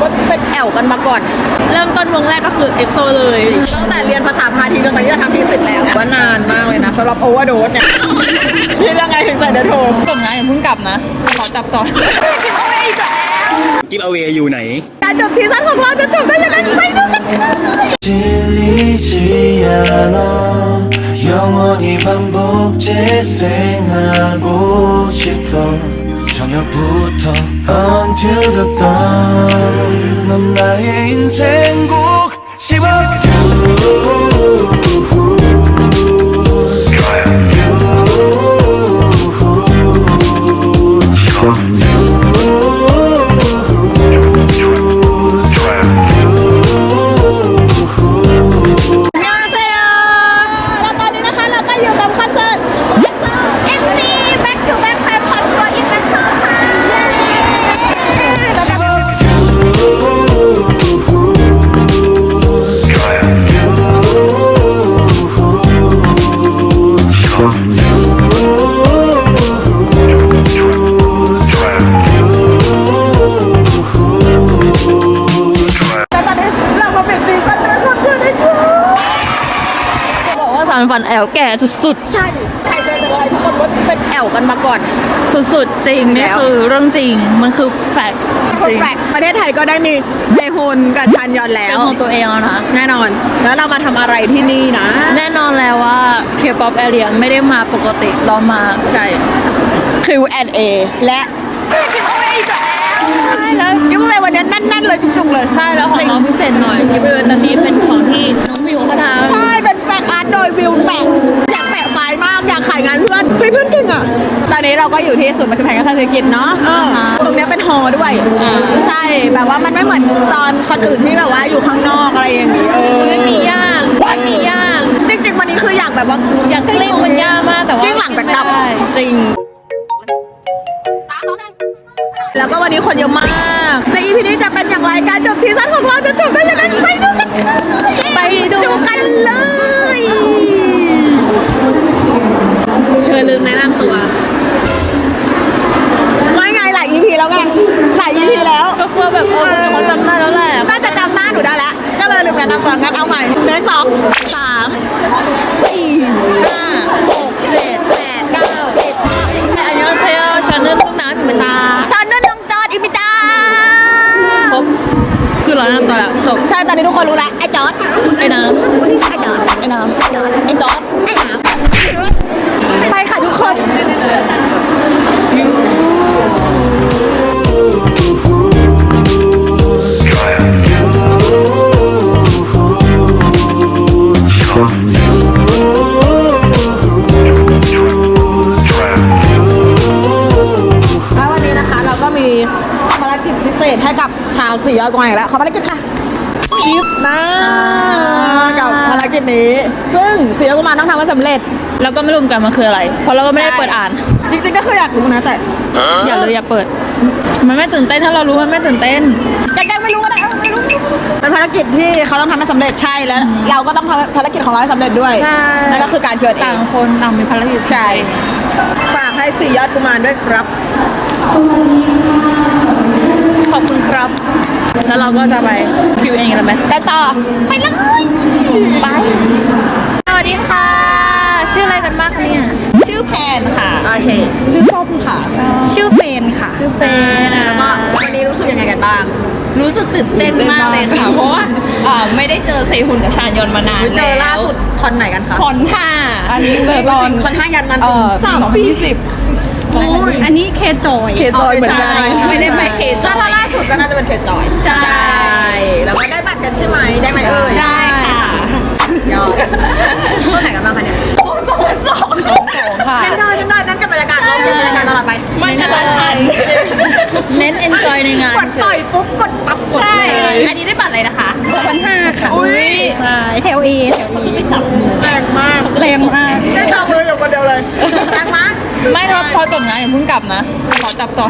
ว่าเป็นแอลกันมาก่อน เริ่มต้นวงแรกก็คือเอ็กโซเลย ตั้งแต่เรียนภาษาพาทีจนตอนนี้จะทำทีสิทธิ์แล้วว่านานมากเลยนะสำหรับโอเวอร์โดสเนี่ยพี่ยังไงถึงใส่เดอะโทม จบงานอย่าเพิ่งกลับนะ ขอจับต่อ กิฟเอาเวอยู่ไหน การจบทีซั่นของเราจะจบได้ยังไงไปดูกันค่ะ 질리지 않아 영원히 반복 재생하고 싶어 저녁부터 until the dawn 넌 나의 인생곡 씹어แล้ แอลแก่สุดใช่ใครเจออะไรทุกคนว่าเป็นแอลกันมาก่อน ๆ สุดๆ จริง นี่แล้ว คือเรื่องจริง มันคือแฟกต์คจนริงแปลกประเทศไทยก็ได้มีเซฮุนกับชันยอนแล้เป็นว ของตัวเองแล้วนะ แน่นอน แล้วเรามาทำอะไรที่นี่นะ แน่นอนแล้วว่า K-pop area ไม่ได้มาปกติเรามา ใช่ Q&A และกิฟต์เอาไว้อีกแล้วใช่แล้ว กิฟต์เอาไว้วันนี้แน่นๆเลยจุกๆเลยใช่แล้วของน้องพิเศษหน่อยกิฟต์เวนตอนนี้เป็นของที่น้องวิวเขาทำ ใช่เป็นแฟน อาร์ตโดยวิวแปะอยากแปะไฟล์มากอยากขายงานเพื่อนเฮ้ยเพื่อนเก่งอะ ตอนนี้เราก็อยู่ที่ศูนย์ประชุมแห่งการเศรษฐกิจเนาะเออตรงเนี้ยเป็นฮอลล์ด้วย ใช่แบบว่ามันไม่เหมือนตอนคนอื่นที่แบบว่าอยู่ข้างนอกอะไรอย่างนี้เออไม่มีย่างไม่มีย่างจริงๆวันนี้คืออยากแบบว่าอยากกลิ้งมันยากมากแต่ว่ากิ้งหลังแบกดับไม่ได้จริงแล้วก็วันนี้คนเยอะมาก ในอีพีนี้จะเป็นอย่างไรการจบทีซั่นของเราจะจบได้ยังไงไปดูกันค่ะไป ดูดูกันเลย เธอลืมแนะนำตัว ไม่ไงหลายอีพีแล้วไงหลายอีพีแล้ว ก็กลัวแบบเออเขาจำได้แล้วแหละน่าจะจำหน้าหนูได้แล้ว ก็เลยลืมแนะนำตัวงั้นเอาใหม่หนึ่งสองสามสี่ห้าหกเจ็ดแปดเก้าสิบอันยองเซลชาเนลลูกน้ำถึงตาชอนนุ่นน้องจอดอิมิตาครบคือเราแนะนำตัวแล้วจบ ใช่ ตอนนี้ทุกคนรู้แล้วไอ้จ อดไอ้น้ำไอ้จอดไอ้น้ำไอ้จอดไอ้หางไปค่ะทุกคนแล้ววันนี้นะคะเราก็มีภารกิจพิเศษให้กับชาวสี่ยอดกวางอีกแล้วขอภารกิจค่ะ คลิปนะกับภารกิจนี้ ซึ่งสี่ยอดกวางต้องทำให้สำเร็จ แล้วก็ไม่รู้เหมือนกันมันคืออะไร เพราะเราก็ไม่ได้เปิดอ่าน จริงๆก็คืออยากรู้นะ แต่อย่าเลยอย่าเปิด มันไม่ตื่นเต้นถ้าเรารู้มันไม่ตื่นเต้นแกล้งๆไม่รู้ก็ได้เออไม่รู้เป็นภารกิจที่เขาต้องทำให้สำเร็จใช่แล้ว เราก็ต้องทำภารกิจของเราให้สำเร็จด้วยใช่ นั่นก็คือการเชิญเอต่าง งคนต่างมีภารกิจใช่ฝากให้สี่ยอดกุมารด้วยครับ ขอบคุณครับ แล้วเราก็จะไปคิวเองกันไหมแต่ต่อ ไปเลย ไป สวัสดีค่ะ ชื่ออะไรกันบ้างคะเนี่ย ชื่อแพนค่ะ โอเค ชื่อส้มค่ะ ชื่อเฟนค่ะ ชื่อเฟนอะแล้วก็วันนี้รู้สึกยังไงกันบ้าง รู้สึกตื่นเต้นมากเลยค่ะ เพราะว่าอ่าไม่ได้เจอเซฮุนกับชานยอนมานานเจอล่าสุดคอนไหนกันคะคอนห้าอันนี้เจอตอนคอนห้ายันมันสามปีสิบ อันนี้เคจอยเคจอยเหมือนกันไม่ได้ไปเคจถ้าอยถ้าล่าสุดก็น่าจะเป็นเคจอยใช่แล้วก็ได้บัตรกันใช่ไหมได้ไหมเอ่ยได้ค่ะยอดช่วงไหนกันบ้างคะเนี่ยสองสองสองค่ะเล่นได้เล่นได้นั่นกับบรรยากาศรอบเก็บบรรยากาศตลอดไปมันจะทันเน้น enjoy ในงานกดต่อยปุ๊บกดปั๊บกดใช่เลยอันนี้ได้บัตรอะไรนะคะพันห้าค่ะอุ้ยแถวเอแถวเอไปจับมือแรงมากแรงมากได้จับมืออยู่คนเดียวเลยแรงมาก ไม่เราพอจบงานอย่าเพิ่งกลับนะ ขอจับต่อ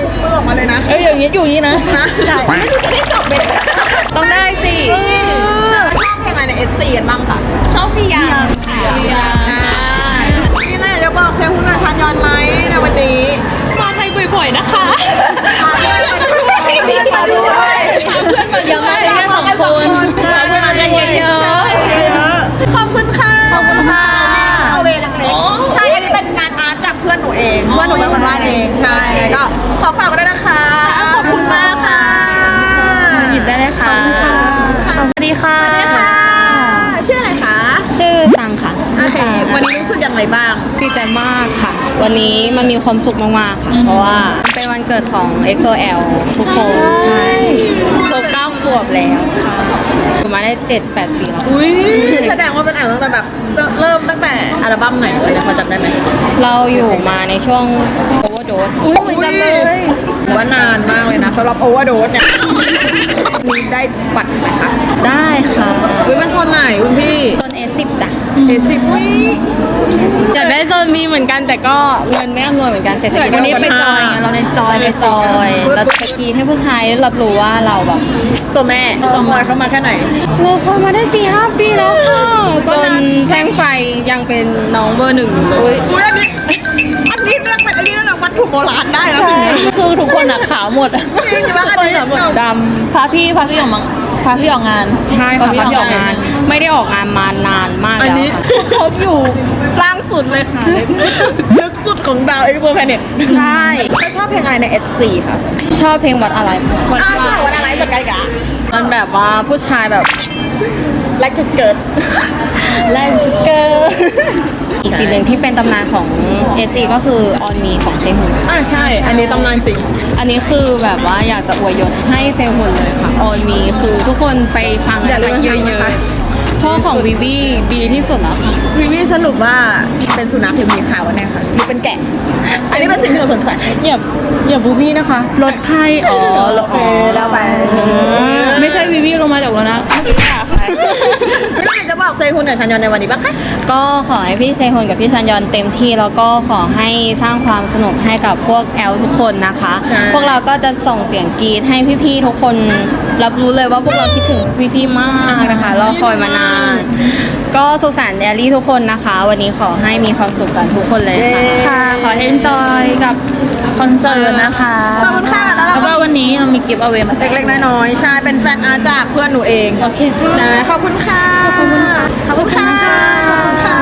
คุมมือออกมาเลยนะเอ้ยอย่างนี้อยู่อย่างนี้นะ นะใช่ไม่รู้จะได้จบเลยต้องได้สิชอบเพลงอะไรในเอสซีกันบ้างค่ะ ชอบพี่ยามพี่ย ไรบ้าง ดีใจมากค่ะ วันนี้มันมีความสุขมาก ๆ ค่ะ เพราะว่ามันเป็นวันเกิดของ XOL ทุกคนใช่ครบเก้าขวบแล้วค่ะอยู่มาได้7-8ปีแล้ว อุ้ยแสดงว่าเป็นอ่านตั้งแต่แบบเริ่มตั้งแต่อัลบั้มไหนคะเนี่ยพอจำได้ไหมเราอยู่มาในช่วง Overdose ค่ะเหมือนกันเลยว่านานมากเลยนะสำหรับโอเวอร์โดสเนี่ยมีได้บัตรไหมคะได้ค่ะอุ้ยมันโซนไหนคุณพี่โซน S10 จ้ะเอสิบวิอยากได้โซน B เหมือนกันแต่ก็เงินไม่อำนวยเหมือนกันเศรษฐกิจวันนี้ไปจอยไงเราในจอยไปจอยเราจะไปกรีดให้ผู้ชายได้รับรู้ว่าเราแบบตัวแม่ตัวคอยเข้ามาแค่ไหนเราคอยมาได้สี่ห้าปีแล้วค่ะจนแท่งไฟยังเป็นน้องเบอร์หนึ่งอยู่เลยอุ้ยอันนี้ โบราณได้แล้วสิเนี่ยคือทุกคนอะขาวหมดอะจริงว่าอันนี้หมดดพาพี่พาพี่ออกมาพาพี่ออกงานำใช่ค่ะพาพักพี่ออกงาน ไม่ได้ออกงานมานานมากอันแล้วนี้ค่ะครบอยู่ล่างสุดเลยค่ะลึกสุดของดาวเอ็กโซแพเน็ตใช่ถ้าชอบเพลงอะไรใน S4 ค่ะชอบเพลงวัดอะไรอ้าวใช่วันอะไรสกายกะมันแบบว่าผู้ชายแบบ Like to skirt ไลฟ์สเก อร์อีกสิ่งหนึ่งที่เป็นตำนานของเอซีก็คือออนมีของเซฮุนอ่าใช่ อันนี้ตำนานจริง อันนี้คือแบบว่าอยากจะอวยยศให้เซฮุนเลยค่ะออนมีคือทุกคนไปฟังอย่าลืกัมนเยฟังอะนะคะๆพ่อของวิวีดีที่สุดแล้วค่ะ วิวีสรุปว่าเป็นสุนัขหรือมีขาวแน่ค่ะหรือเป็นแกะ อันนี้เป็นสิ่งที่เราสงสัย อย่าอย่าบูบี้นะคะลดไข้อ๋อลดโอเคแล้วไป ไม่ใช่วิวีลงมาจากรถนะไม่รู้อยากจะบอกเซฮุนกับชันยอนในวันนี้บ้างคะ ก็ขอให้พี่เซฮุนกับพี่ชันยอนเต็มที่แล้วก็ขอให้สร้างความสนุกให้กับพวกแอลทุกคนนะคะพวกเราก็จะส่งเสียงกรีดให้พี่ๆทุกคนรับรู้เลยว่าพวกเราคิดถึงพี่ๆมากนะคะรอคอยมานาน ก็สุขสันต์แอลลี่ทุกคนนะคะ วันนี้ขอให้มีความสุขกันทุกคนเลยค่ะค่ะ ขอเอนจอยกับคอนเสิร์ตนะคะขอบคุณค่ะแล้วเราแล้วก็ก็วันนี้เรามีกิฟต์เอาเวมาแจกเล็กๆน้อยๆใช่เป็นแฟนอาร์ตจากเพื่อนหนูเองโอเคค่ะ ใช่ขอบคุณค่ะขอบคุณค่ะ ขอบคุณค่ะ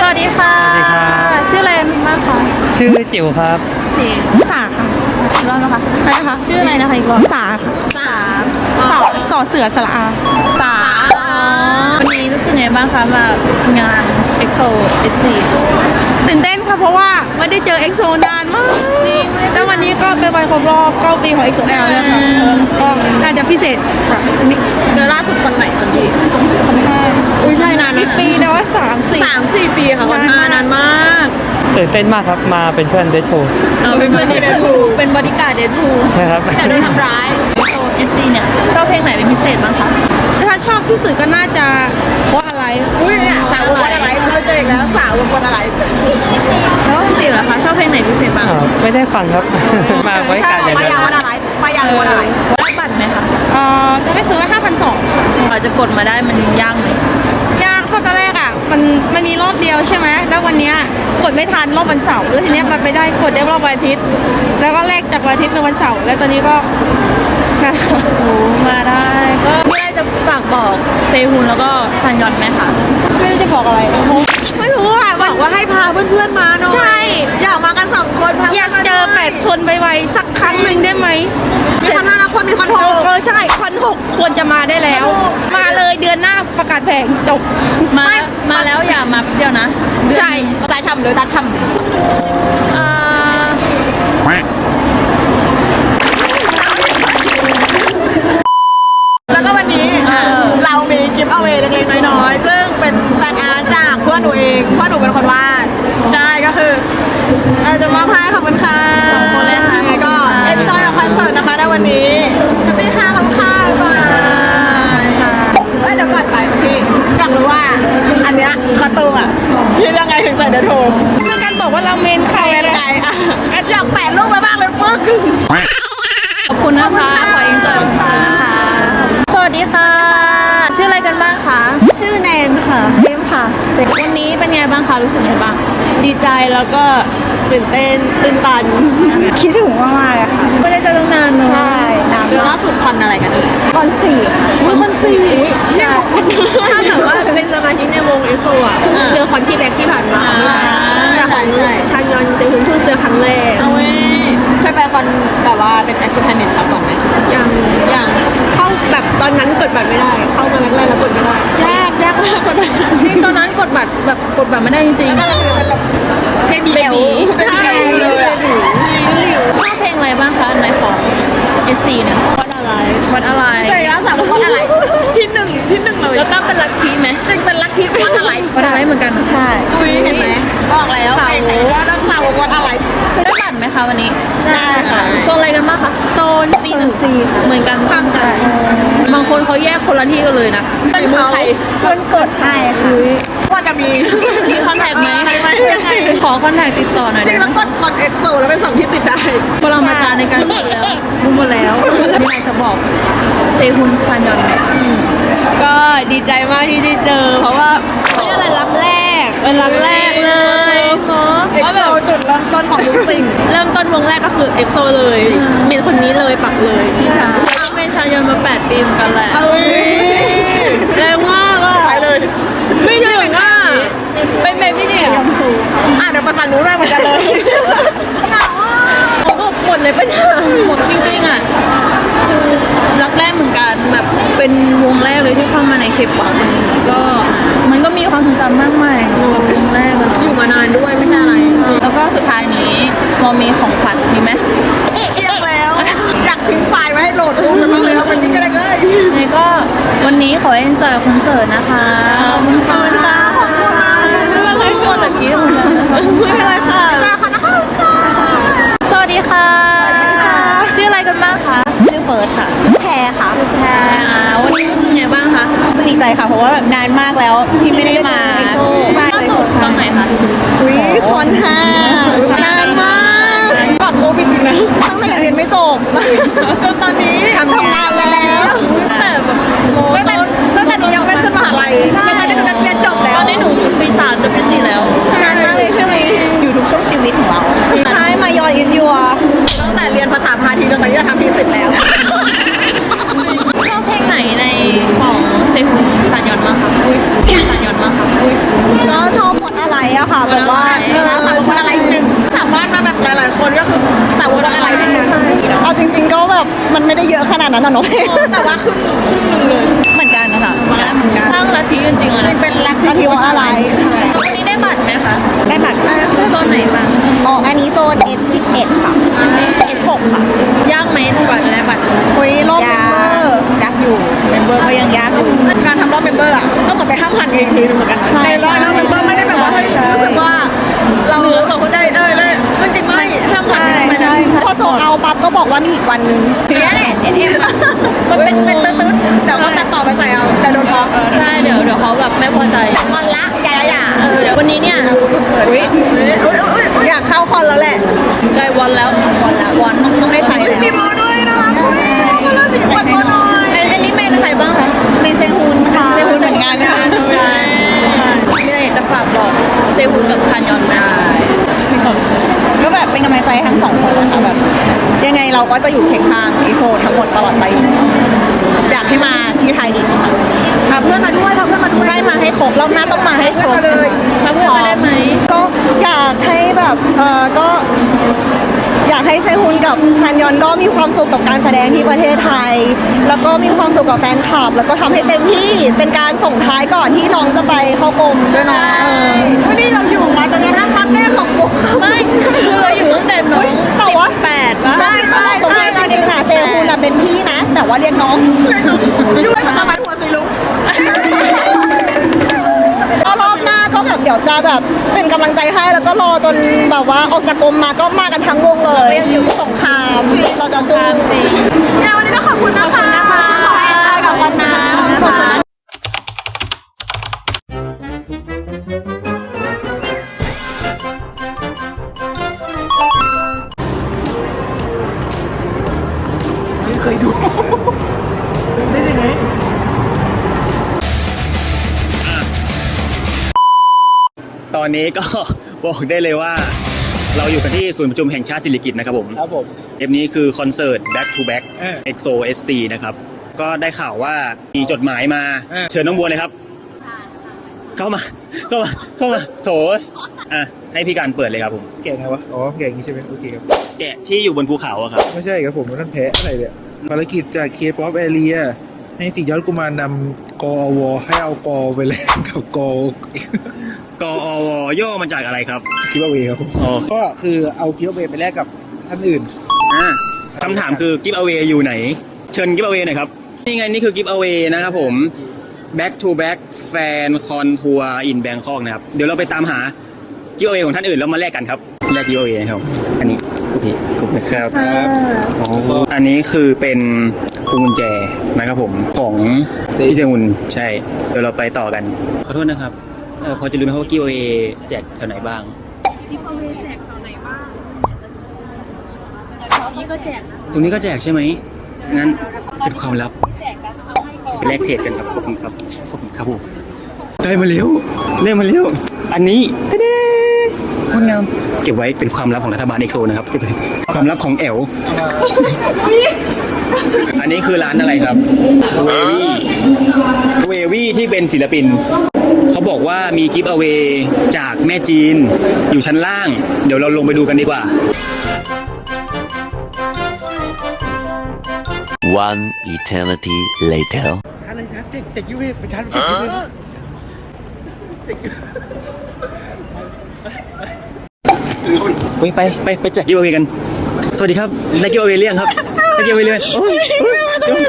สวัสดีค่ะ สวัสดีครับ ชื่ออะไรบ้างคะชื่อจิ๋วครับ จิ๋วสาค่ะอีกรอบนะคะอะไรคะชื่ออะไรนะคะอีกรอบสาค่ะสามสาสอเสือสระอาสาม วันนี้รู้สึกไงบ้างคะมางาน EXO S4 ตื่นเต้นค่ะเพราะว่าไม่ได้เจอเอ็กโซนานมากแล้ววันนี้ก็เป็นวันครบรอบ9ปีของ XOL เนี่ยค่ะเออก็น่าจะพิเศษกว่าอันนี้เจอล่าสุดคนไหนคนที่คนห้าอุ้ยใช่นานนะปีนะว่าสามสี่สามสี่ปีค่ะคนห้านานมากตื่นเต้นมากครับมาเป็นเพื่อนเดทโชเอาเป็นเพื่อนเดนพูเป็นบริการเดนพูนะครับแต่โดนทำร้าย EXO S4 เนี่ยชอบเพลงไหนเป็นพิเศษบ้างคะถ้าชอบที่สุดก็น่าจะว่าอะไรอุ้ยเนี่ยสาววงวันอะไรเราเจออีกแล้วสาววงวันอะไรแล้วจริงเหรอคะชอบเพลงไหนพิเศษบ้างอ่าไม่ได้ฟังครับมาไว้การอย่างมาเดียยาวววันอะไรมายาววันอะไรได้บัตรไหมคะเอ่อตอนแรกซื้อไว้5,200ค่ะกว่าจะกดมาได้มันยากไหมยากเพราะตอนแรกอะมันมันมีรอบเดียวใช่ไหมแล้ววันเนี้ยกดไม่ทันรอบวันเสาร์แล้วทีเนี้ยมันไปได้กดได้รอบวันอาทิตย์ แล้วก็แลกจากวันอาทิตย์เป็นวันเสาร์แล้วตอนนี้ก็ นะโอ้มาได้ก็มีอะไรจะฝากบอกเซฮุนแล้วก็ชันยอนไหมคะไม่รู้จะบอกอะไรเลยไม่รู้อะบอกว่าให้พาเพื่อนๆมาหน่อยใช่ อยากมากันสองคนพาอยากเจอแปดคนไวๆสักครั้งหนึ่งได้ไหมมีคนห้านะคนมีคนโทเอรอเออใช่คอนหกควรจะมาได้แล้ว มาเลยเดือนหน้าประกาศแผงจบมามาแล้วอย่ามาแป๊บเดียวนะ ใช่ตาช่ำหรือตาช่อ่าำ คิดยังไงถึงใส่เดอะโทมเพื่อกันบอกว่าเราเมนใครใครอะไรอะไรอะอยากแปะรูปไว้บ้างเลยปึ๊กขอบคุณนะคะ วันนี้เป็นไงบ้างคะรู้สึกไงบ้าง ดีใจแล้วก็ตื่นเต้นตื่นตัน คิดถึงมากๆอะค่ะไม่ได้เจอตั้งนานเนอะใช่นานเจอล่าสุดคอนอะไรกันเอ่ยคอนสี่อุ้ยคอนสี่ใช่ถ้าเกิดว่าเป็นสมาชิกในวงเอโซอะเจอคอนที่แรกที่ผ่านมาแต่ของใช่ชานยอนเซฮุนเพิ่งเจอครั้งแรก เอาเว้ยเคยไปคอนแบบว่าเป็นแอคชั่นแพนิตมาก่อนไหมยังอย่างเข้าแบบตอนนั้นกดบัตรไม่ได้ เข้ามาแรกๆแล้วกดไม่ได้ยากยากมากกว่านั้นจริงตอนนั้นกดบัตรแบบกดบัตรไม่ได้จริงแล้วก็เลยเป็นแบบเบบีเอล Baby เบบีเอลเลยอะๆชอบเพลงอะไรบ้างคะในของ SC เนี่ยวัดอะไรวัดอะไรเจอแล้วสาวบอกว่าอะไรที่หนึ่งที่หนึ่งเลยแล้วก็เป็นลัทธิไหมจริงเป็นลัคกี้วัดอะไรวัดอะไรเหมือนกันใช่อุ้ยเห็นไหมบอกแล้วใครใครก็ต้องสาวบอกวัดอะไร ได้บัตรไหมคะวันนี้ ได้ค่ะ โซนอะไรกันบ้างคะ โซนซีหนึ่งเหมือนกันข้างใช่บางคนเขาแยกคนละที่กันเลยนะเป็นเขาคนกดให้ค่ะว่าจะมี มีคอนแทคไหมอะไรไหมยังไง ขอคอนแทคติดต่อหน่อยจริได้งไหมแล้วกดคอนเอ็กโซแล้วเป็นสองที่ติดได้ปรมาจารย์ในการดูแล้วดูหมดแล้วมีอะไรจะบอกเซฮุนชานยอนไหมก็ดีใจมากที่ได้เจอ เพราะว่านี่อะไรรักแรก เป็นรักแรกเลยเนาะเอ็กโซจุดเริ่มต้นของทุกสิ่ง เริ่มต้นวงแรกก็คือเอ็กโซเลยเป็นคนนี้เลยปักเลยพี่ชายก็เป็นชานยอนมา 8 ปีเหมือนกันแหละเอ้ยแรงมากอะไปเลยไม่ถึงอะเป็นแบบนี้เนี่ยอะเดี๋ยวไปฝั่งนู้นได้เหมือนกันเลยเขาบอกหมดเลยปะเนี่ยหมดจริงๆอะคือรักแรกเหมือนกันแบบเป็นวงแรกเลยที่เข้ามาในเคป๊อปก็ มันก็มีความทรงจำมากมายวงแรกอะเนาะอยู่มานานด้วยไม่ใช่อะไรแล้วก็สุดท้ายนี้เรามีของขวัญมีไหมเที่ยงแล้วอยากทิ้งไฟล์ไว้ให้โหลดรูปกันบ้างเลยเอาไปทิ้งกันเลยยังไงก็วันนี้ขอเอ็นจอยคอนเสิร์ตนะคะขอบคุณค่ะขอบคุณค่ะไม่เป็นไรค่ะ ฟิร์สค่ะชื่อแพรค่ะแพรอ่าวันนี้รู้สึกไงบ้างคะรู้สึกดีใจค่ะ เพราะว่าแบบนานมากแล้วที่ไม่ได้มาใช่ล่าสุดตอนไหนคะอุ้ยคอนห้านานมากก่อนโควิดอีกนะตั้งแต่เรียนไม่จบจนตอนนี้ทำงาน แบบว่าเออสาวกคนอะไรหนึ่งสามารถมาแบบหลายๆคนก็คือสาวกคนอะไรทั้งนั้นเอาจริง ๆ ก็แบบมันไม่ได้เยอะขนาดนั้นนะเนาะแต่ว่าครึ่งครึ่งหนึงเลยเหมือนกันนะคะมาแล้วเหมือนกันตั้งลัทธิจริงๆเลยจรินะงเป็นรักที่ว่าอะไรวันนี้ได้บัตรไหมคะได้บัตรค่ะโซนไหนบ้างอ๋ออันนี้โซน S11 ค่ะ S6 ค่ะ ยากไหมกว่าจะได้บัตรคุยรอบเมมเบอร์ยากอยู่เมมเบอร์ก็ยังยากอยู่การทำรอบเมมเบอร์อะก็เหมือนไปห้ามพันอีกทีนึงเหมือนกันในรอบ ว่ามีอีกวันนึงนี่แหละ NM มันเป็นเป็นตื้อๆเดี๋ยวเขาตัดต่อไปใส่เอาเดี๋ยวโดนฟ้องใช่เดี๋ยวเดี๋ยวเขาแบบไม่พอใจวันละอย่าอย่าเออเดี๋ยววันนี้เนี่ยเปิดอุ้ยอยากเข้าคอนแล้วแหละใกล้วันแล้ววันละวันต้องต้องได้ใช้แล้วมีโมด้วยนะคะคนละสิวันโมหน่อยอันอันนี้เมนใครบ้างคะเมนเซฮุนค่ะเซฮุนเหมือนกันค่ะมีอะไรอยากจะฝากบอกเซฮุนกับชานยอนไหมคะมีความสุขก็แบบ เป็นกำลังใจให้ทั้งสองคนนะคะแบบยังไงเราก็จะอยู่เคียงข้างไอโซทั้งหมดตลอดไปอยู่แล้วอยากให้มาที่ไทยอีกพาเพื่อนมาด้วยพาเพื่อนมาด้วยใช่มาให้ครบรอบหน้าต้องมาให้ครบเลย พาเพื่อนมาได้ไหม ก็อยากให้แบบเออก็ อยากให้เซฮุนกับชัน ยอนก็มีความสุขกับการแสดงที่ประเทศไทย แล้วก็มีความสุขกับแฟนคลับ แล้วก็ทำให้เต็มที่เป็นการส่งท้ายก่อนที่น้องจะไปเข้ากรมด้วยเนาะวันนี้เราอยู่มาจนกระทั่งวันแรกของวงไม่คือเราอยู่ตั้งแต่น้องแต่ว่าแปดปะใช่ใช่ตรงนี้จริงๆอะเซฮุนอะเป็นพี่นะ แต่ว่าเรียกน้องยุ่ยแต่ทำไมหั ก็แบบเดี๋ยวจะแบบเป็นกำลังใจให้แล้วก็รอจนแบบว่าออกจากกรมมาก็มากันทั้งวงเลยอยู่สงครามเราจะสู้จริงเนี่ยวันนี้ก็ขอบคุณนะคะขอให้เจอกับวันน้ำขอบคุณต อนนี้ก็ บอกได้เลยว่า เราอยู่กันที่ศูนย์ประชุมแห่งชาติสิริกิติ์นะครับผมครับผม เทปนี้คือคอนเสิร์ต Back to Back EXO SC นะครับ ก็ได้ข่าวว่ามีจดหมายมาเชิญน้องบัวเลยครับ เข้ามา เข้ามา เข้ามา โถอะให้พี่การเปิดเลยครับผม แกะไงวะ อ๋อ แกะอย่างนี้ใช่ไหมโอเคครับ แกะที่อยู่บนภูเขาอะครับ ไม่ใช่ครับผมนั่นแพ้อะไรเนี่ยภารกิจจาก K-POP Area ให้สี่ยอดกุมารนำกอวให้เอากอไปแลกกับกอ กอวย่อมาจากอะไรครับคิดว่าเวครับผมอ๋อ ก็คือเอาคิดว่าเวไปแลกกับท่านอื่น อะคำถามคือกิฟต์เอา a y อยู่ไหน เชิญกิฟต์เอา a y หน่อยครับ นี่ไง นี่คือกิฟต์เอา a y นะครับผม back to back fan con tour in Bangkok นะครับ เดี๋ยวเราไปตามหากิฟต์เอา a y ของท่านอื่นแล้วมาแลกกันครับ แลกกิฟต์เอา a y นะครับ อันนี้โอเคขอบคุณนะครับ อ๋ออันนี้คือเป็นพวงกุญแจนะครับผมของพี่เซงุนใช่ เดี๋ยวเราไปต่อกัน ขอโทษนะครับ เออพอจะรู้ไหมครับว่ากิฟต์เอา a y แจกแถวไหนบ้าง ที่เขาไปแจกตอนไหนบ้างตอนนี้ก็แจกนะตรงนี้ก็แจกใช่ไหมงั้นเป็นความลับแจกแล้วเอาให้ก่อน ไปแลกเทรดกันครับขอบคุณครับขอบคุณครับผมได้มาเร็วได้มาเร็วอันนี้ตะเด้งดงามเก็บไว้เป็นความลับของรัฐบาลเอกโซนะครับเก็บไว้ความลับของแอลอันนี้คือร้านอะไรครับเววี่เววี่ที่เป็นศิลปินเขา บอกว่ามีกิฟต์เอา a y จากแม่จีน อยู่ชั้นล่าง เดี๋ยวเราลงไปดูกันดีกว่า One eternity later. อะไรนะเจ็กเจ็กยูเวไปชาร์จเจ็กยูเวเฮ้ยไปไปไปแจกกิฟต์เอา a y กัน สวัสดีครับได้กิฟต์เอา a y เรียงครับได้กิฟต์เอา a y เรียงโอ้ยโอ้ย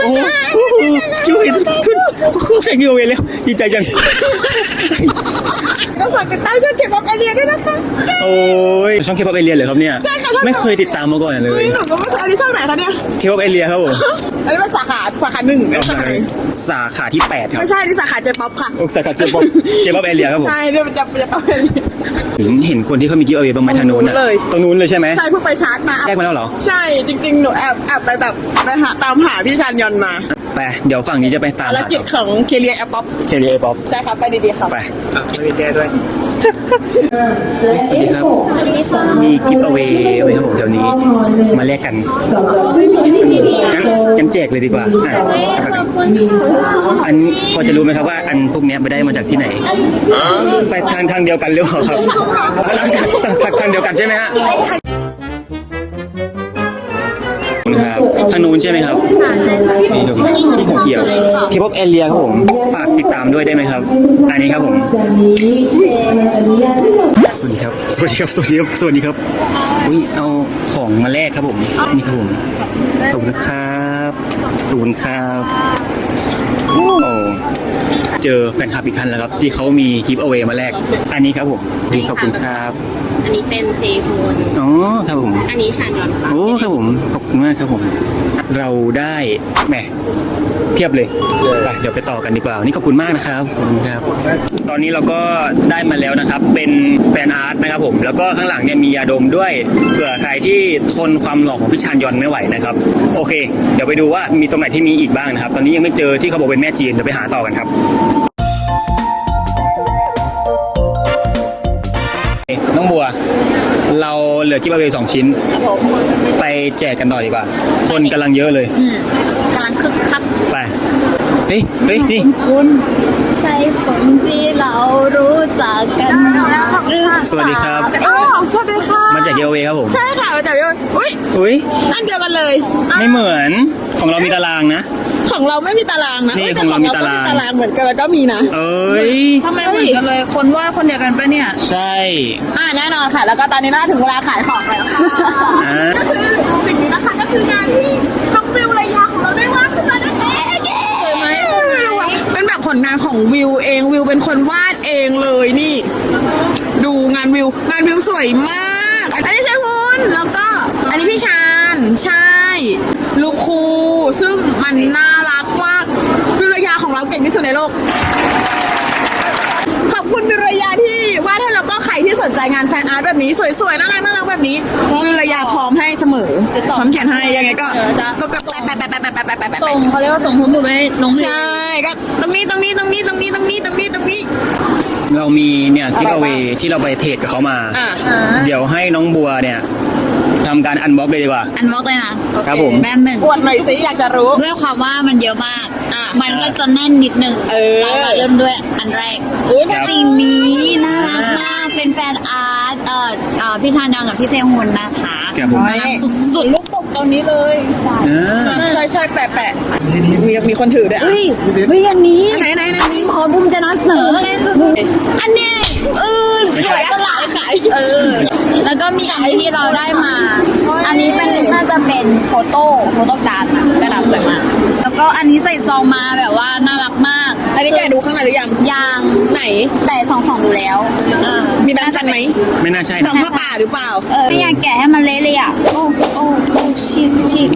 โอ้โหโอ้โหกิฟต์เอา a y ขึ้นแจกกิฟต์เอา a y แล้วดีใจจัง ก็ฝากติดตามช่องเก็บบอกไอเดียด้วยนะคะ โอ้ยช่องเคป๊อปเอเลียเหรอครับเนี่ยใช่ค่ะไม่เคยติดตามมาก่อนเลเฮ้ยยหนูก็ไม่เคยอันนี้ช่องไหนคะเนี่ย เคป๊อปเอเลียครับผมอันนี้เป็นสาขาสาขาหนึ่งเป็นสาขาหนึ่งสาขาที่ 8 ครับไม่ใช่นี่สาขาเจป๊อปค่ะ โอ้สาขาเจป๊อปเจป๊อปเอเลียครับผมใช่เดี๋ยวจะจะเอาไปเห็นเห็นคนที่เขามีกิฟต์เอาไว้บ้างไหมทางโน้นอะตรงนู้นเลย ตรงนู้นเลยใช่ไหมใช่เพิ่งไปชาร์จมา แยกมาแล้วเหรอ ใช่จริง ๆ หนูแอบแอบไปแบบไปหาตามหาพี่ชานยอนมา ไปเดี๋ยวฝั่งนี้จะไปตามภารหากิจของเคเลียแอปป๊อปเคเลียป๊อปใช่ครับไปดีๆครับไปอะไม่มีแกด้วย สวัสดีครับ มีกิฟต์เอาไว้ไหมครับผมแถวนี้ มาแลกกันงั้นงั้นแจกเลยดีกว่าอะอันพอจะรู้ไหมครับว่าอันพวกเนี้ยไปได้มาจากที่ไหนไปทางทางเดียวกันหรือเปล่าครับทางทางทางเดียวกันใช่ไหมฮะครั ทางนู้นใช่ไหมครับนี่ดูที่หัวเขียวทีป๊อปแอเรียครับผม ฝากติดตามด้วยได้ไหมครับ อันนี้ครับผม สวัสดีครับ สวัสดีครับ สวัสดีครับ สวัสดีครับ อุ้ย เอาของมาแลกครับผม นี่ครับผม ขอบคุณครับขอบคุณครับโอ้ เจอแฟนคลับอีกท่านแล้วครับ ที่เขามีกิฟต์เอาไว้มาแลกอันนี้ครับผมนี่ขอบคุณครับอันนี้เป็นเซโคนอ๋อครับผม อันนี้ชานยอนโอ้ครับผมขอบคุณมากครับผม เราได้แหมเทียบเลยไปเดี๋ยวไปต่อกันดีกว่านี่ขอบคุณมากนะครับขอบคุณครับ ตอนนี้เราก็ได้มาแล้วนะครับ เป็นแฟนอาร์ตนะครับผม แล้วก็ข้างหลังเนี่ยมียาดมด้วยเผื่อใครที่ทนความหล่อของพี่ชานยอนไม่ไหวนะครับ โอเค เดี๋ยวไปดูว่ามีตรงไหนที่มีอีกบ้างนะครับ ตอนนี้ยังไม่เจอที่เขาบอกเป็นแม่จีนเดี๋ยวไปหาต่อกันครับ น้องบัว เราเหลือกิฟต์เอาไว้สองชิ้น ครับผมไปแจกกันต่อดีกว่า คนกำลังเยอะเลย อืมกำลังคึกคักไปเฮ้ยเฮ้ยนี่ใช่ผมที่เรารู้จักกันหรือเปล่าสวัสดีครับอ้าวสวัสดีค่ะมาจากเยลเวครับผมใช่ค่ะมาจากเยลอุ้ย อุ้ยอันเดียวกันเลย ไม่เหมือนของเรามีตารางนะ ของเราไม่มีตารางนะนี่ยแต่ของเรามีตาราง ก็มีตารางเหมือนกันแล้วก็มีนะ เอ้ย ทำไมเหมือนกันเลย คนว่าคนเดียวกันปะเนี่ย ใช่ อ่าแน่นอนค่ะ แล้วก็ตอนนี้น่าถึงเวลาขายของแล้วค่ะอ่า ก็คือสิ่งนี้นะคะก็คืองานที่น้องวิวระยาของเราได้วาดขึ้นมานั่นเองสวยไหมสวยเป็นแบบผลงานของวิวเองวิวเป็นคนวาดเองเลยนี่ ดูงานวิว งานวิวสวยมาก อันนี้ใช่คุณแล้วก็ อันนี้พี่ชานใช่ลูกครูซึ่งมันน่า เก่งที่สุดในโลก ขอบคุณดุรยาที่ว่าดให้าล้วก็ใครที่สนใจงานแฟนอาร์ตแบบนี้ สวยๆ น่ารักน่ารักแบบนี้ดุรยาพร้อมให้เสมอพร้อมเขียนให้ยังไงก็ก็กลับไปไปไปไปไปไปไปส่งเขาเรียกว่าส่งคุณดูไปน้องใช่ก็ตรงนี้ตรงนี้ตรงนี้ตรงนี้ตรงนี้ตรงนี้ตรงนี้ เรามีเนี่ยที่เราไที่เราไปเทรดกับเขามา เดี๋ยวให้น้องบัวเนี่ย ทำการอันบ็อกเลยดีกว่า อันบล็อกเลยนะครับผมแบมหนึ่งอวดหน่อยสิอยากจะรู้ ด้วยความว่ามันเยอะมาก อะมันก็จะแน่นนิดนึงเออเรามาเริ่มด้วยอันแรก อุ้ยสิ่งนี้น่ารักมาก เป็นแฟนอาร์ต เอ่อเอ่อพี่ชานยองกับพี่เซฮุนนะคะครับผม น่ารักสุดๆลูกปกตอนนี้เลยอ่าใช่ใช่แปะแปะมีมีคนถือด้วยอะ เฮ้ยเฮ้ยอันนี้ไหนไหนไหนหมอภูมิจะนำเสนออันนี้เออสวยตลาดขาย เออ แล้วก็มีอันนี้ที่เราได้มา อันนี้เป็นน่าจะเป็นโฟโต้โฟโต้การ์ดนะกระดาษสวยมาก แล้วก็อันนี้ใส่ซองมาแบบว่าน่ารักมากอันนี้แกะดูข้างในหรือยัง ยาง ไหน แต่สองสองดูแล้ว มีแบงค์พันไหม ไม่น่าใช่สองผ้าป่าหรือเปล่า เออไม่อยากแกะให้มันเละเลยอะ โอ้โอ้โอ้ชิคชิค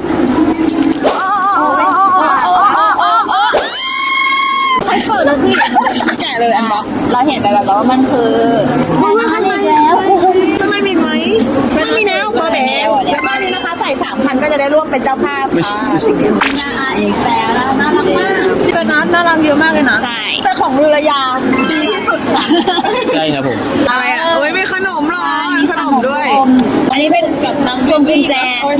เปิดแล้วพี่แกะเลยอันบ็อกเราเห็นไปแบบแล้วว่ามันคืออันนี้แล้วทำไมมีไหมไม่มีแล้วเบอร์แบงแล้วก็นี่นะคะใส่สามพันก็จะได้ร่วมเป็นเจ้าภาพไม่ใช่ค่ะไม่ใช่งานอีกแล้วนะน่ารักมากที่เป็นน้ำน่ารักเยอะมากเลยนะใช่แต่ของรุรยาดีที่สุดค่ะใช่ครับผมอะไรอะโอ้ยมีขนมเหรอมีขนมด้วย อันนี้เป็นแบบน้ำพวงกุญแจ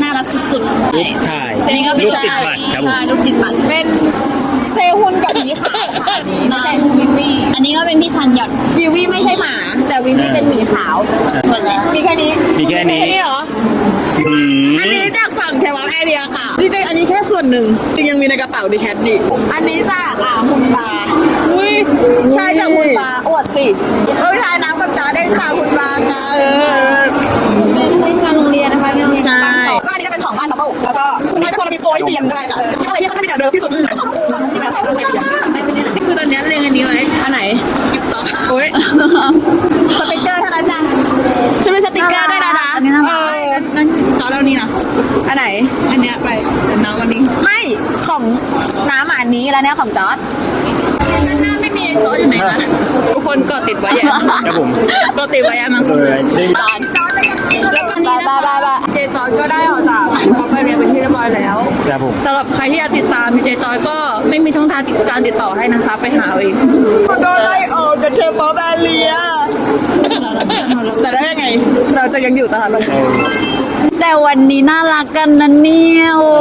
น่ารักสุดๆรูปถ่ายอันนี้ก็เป็นรูปติดบัตรครับผมใช่รูปติดบัตรเป็น เซฮุนกับหมีขาวค่ะอันนี้ไม่ใช่วิวีอันนี้ก็เป็นพี่ชันหยอดวิวีไม่ใช่หมา แต่วิวีเป็นหมีขาวหมดแล้วมีแค่นี้มีแค่นี้นี้เหรอ อืมอันนี้จากฝั่งเทวาแอเรียค่ะจริงๆอันนี้แค่ส่วนหนึ่งจริงยังมีในกระเป๋าดิแชทดิอันนี้จากอ่ามุนบาอุ้ยใช่จากมุนบาอวดสิเอ้ยทายน้ำกับจ้าได้ค่ะมุนบาค่ะเออ มันจะพอมีโปรยเสียมด้วยค่ะอะไรที่เขาทำให้เดิมที่สุดคือตอนนี้เรียนอันนี้ไว้อันไหนกิ๊บต่อโอ้ยสติกเกอร์เท่านั้นจ้ะฉันเป็นสติกเกอร์ด้วยนะจ๊ะอันนี้น่าเอรักอนั่นจอแล้วนี่นะอันไหน อันเนี้ยไปเดี๋ยวน้ำวันนี้ ไม่ของน้ำอันนี้แล้วเนี่ยของจอร์ดไม่มีจออยู่ไหนนะทุกคนกดติดไว้ยังครับผมกดติดไว้ยังมั้งเออได้จอร์ดจอร์ดแล้วตอนนี้นะคะเจจอยก็ได้ออกจากเขาไปเรียนเป็นที่เรียบร้อยแล้ว ครับผมสำหรับใครที่อยากติดตามเจจอยก็ไม่มีช่องทางติดการติดต่อให้นะคะ ไปหาเอาเองโดนไล่ออกจากเคป๊อปแอเรียแต่ได้ยังไง เราจะยังอยู่ตลอดเลยแต่วันนี้น่ารักกันนะเนี่ยโอ้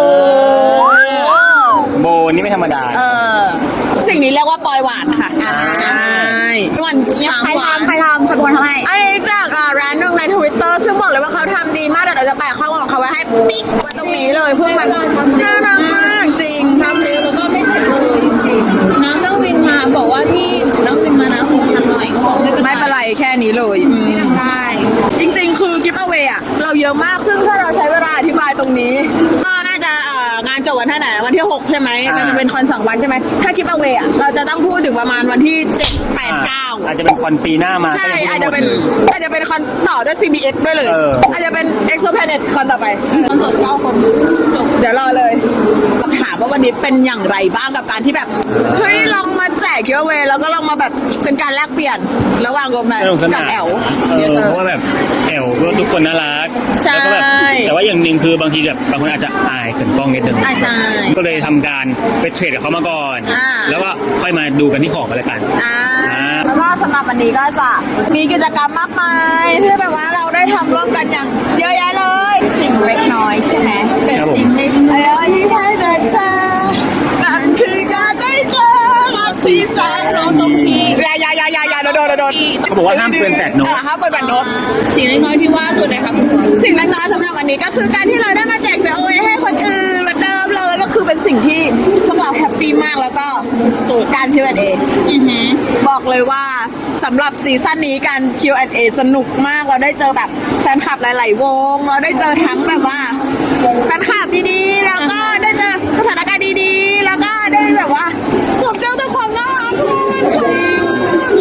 โบนี่ไม่ธรรมดา เออ สิ่งนี้เรียกว่าปอยหวานค่ะอ่าใช่หวานเจี๊ยบใครทำใครทำใครเป็นคนทำให้อันนี้จากอ่าร้าน ปิ๊กไว้ตรงนี้เลยเพื่อมันน่ารักมากจริง ทำเร็วแล้วก็ไม่เสร็จเลยจริงๆน้ำนั่งวินมาบอกว่าที่นั่งวินมานะหกพันหน่อยเขาบอกไม่เป็นไรไม่เป็นไรแค่นี้เลยอืมได้ จริง ๆ คือกิฟต์เอาเวอะเราเยอะมากซึ่งถ้าเราใช้เวลาอธิบายตรงนี้ จบวันที่ไหนวันที่6ใช่ไหมอ่ามัมันจะเป็นคอนสองวันใช่ไหมถ้ากิฟต์เอาเวอะเราจะต้องพูดถึงประมาณวันที่7 8 9อาจจะเป็นคอนปีหน้ามาใช่ก็ยังอาจพูจะดไม่หมดเป็นเลยอาจจะเป็นคอนต่อด้วย CBX ด้วยเลยเอออาจจะเป็น EXO Planet คอนต่อไปคอนเสิร์ตเก้าคนจบเดี๋ยวรอเลยถาม ว่าวันนี้เป็นอย่างไรบ้างกับการที่แบบเฮ้ยลองมาแจกกิฟต์เอาเวแล้วก็ลองมาแบบเป็นการแลกเปลี่ยนระหว่างโรแมนสนุกสกับนานแอล เออเพราะว่าแบบแอลก็ทุกคนน่ารักใช่ แล้วก็แบบแต่ว่าอย่างหนึ่งคือบางทีแบบบางคนอาจจะอายเขินกล้องนิดนึง อ่าใช่ ก็เลยทำการไปเทรดกับเขามาก่อน อ่า แล้วก็ค่อยมาดูกันที่ของกันแล้วกัน อ่าอ่า แล้วก็สำหรับวันนี้ก็จะมีกิจกรรมมากมายที่ เขาบอกว่าห้ามเกินแปดโน้ต เออห้ามเปิดแปดโน้ต สิ่งน้อยๆที่ว่าคืออะไรครับสิ่งเล็กน้อยสำหรับวันนี้ก็คือการที่เราได้มาแจกเบลเอให้คนอื่นเหมือนเดิมเลยก็คือเป็นสิ่งที่พวกเราแฮปปี้มากแล้วก็สุดๆการ Q&A อือหือ บอกเลยว่าสำหรับซีซั่นนี้การ Q&A สนุกมากเราได้เจอแบบแฟนคลับหลาย ๆ วง เราได้เจอทั้งแบบว่าแฟนคลับดีๆแล้วก็ได้เจอสถานการณ์ดีๆ แล้วก็ได้แบบว่าผมเจอแต่ความน่ารัก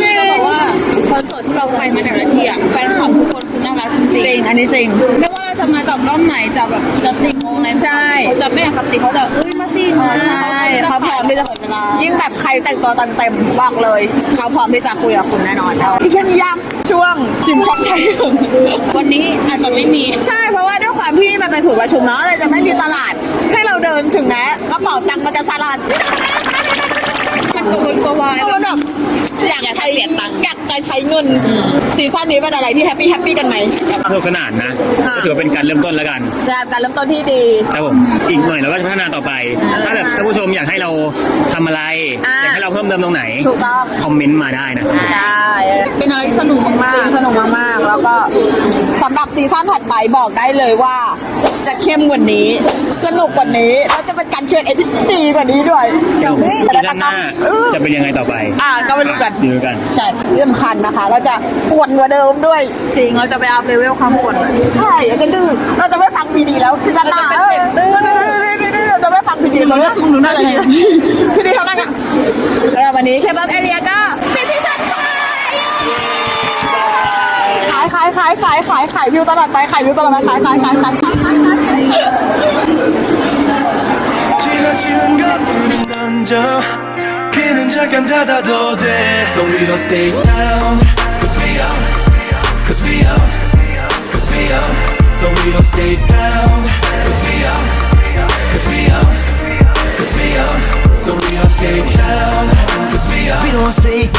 จริง บอกว่าคอนเสิร์ตที่เรา ไปมาแต่ละที่อะแฟนคลับทุกคนคือน่ารักจริงจริงอันนี้จริงๆไม่ว่าเราจะมาจากด้อมไหนจะแบบจะติงโมงไหนใช่ เขาจะไม่อคติเขาจะเอ้ยมาสิมาใช่เขาพร้อมที่จะเวลายิ่งแบบใครแต่งตัวเต็มเต็มๆบอกเลย เขาพร้อมที่จะคุยกับคุณแน่นอนพี่แคมยำช่วงชิมช็อปใช้ของวันนี้อาจจะไม่มีใช่เพราะว่าด้วยความที่มันเป็นศูนย์ประชุมเนาะเลยจะไม่มีตลาด ให้เราเดินถึงแม้กระเป๋าตังค์มันจะสลัดมันกระวนกระวายเพราะว่าแบบ อยากอยากอยากใช้เสียตังค์อยากจะใช้เงินซีซั่นนี้เป็นอะไรที่แฮปปี้แฮปปี้กันไหม สนุกสนานนะค่ะ ก็ถือว่าเป็นการเริ่มต้นแล้วกันใช่การเริ่มต้นที่ดี ครับผมอีกหน่อยเราก็จะพัฒนาต่อไป ถ้าแบบท่านผู้ชมอยากให้เราทำอะไร อ่า อยากให้เราเพิ่มเติมตรงไหน ถูกต้อง คอมเมนต์มาได้นะครับ ใช่เป็นอะไรที่สนุกมากจริงสนุกมากๆ แล้วก็สำหรับซีซั่นถัดไปบอกได้เลยว่า จะเข้มกว่านี้ สนุกกว่านี้ แล้วจะเป็นการเชิญเอพิดีกว่านี้ด้วยครับผมซีแล้วซั่นหก็น้าเออจะเป็นยังไงต่อไป อ่าก็ไปดูกันดูกัน ใช่ที่สำคัญนะคะ เราจะปวดกว่าเดิมด้วย ๆจริงเราจะไปอัพเลเวลความปวดเลย ใช่เราจะดื้อเราจะไม่ฟังพีดีแล้วคือจะด่าเออดื้อดื้อดื้อดื้อดื้อเราจะไม่ฟังพีดีจะไม่ มึงรู้หน้าอะไรเนี่ย พีดีเท่านั้นอ่ะแล้ววันนี้เคบับเอเรียก็เป็นที่ฉันขายขายขายขายขายขายวิวตลอดไปขายวิวตลอดไปขายขายขายขายขายขายขายขาย 지나치는 것들은 던져 귀는 잠깐 닫아도 돼 So we don't stay down Cause we up Cause we up Cause we up So we don't stay down Cause we up Cause we up Cause we up So we don't stay down Cause we up We don't stay down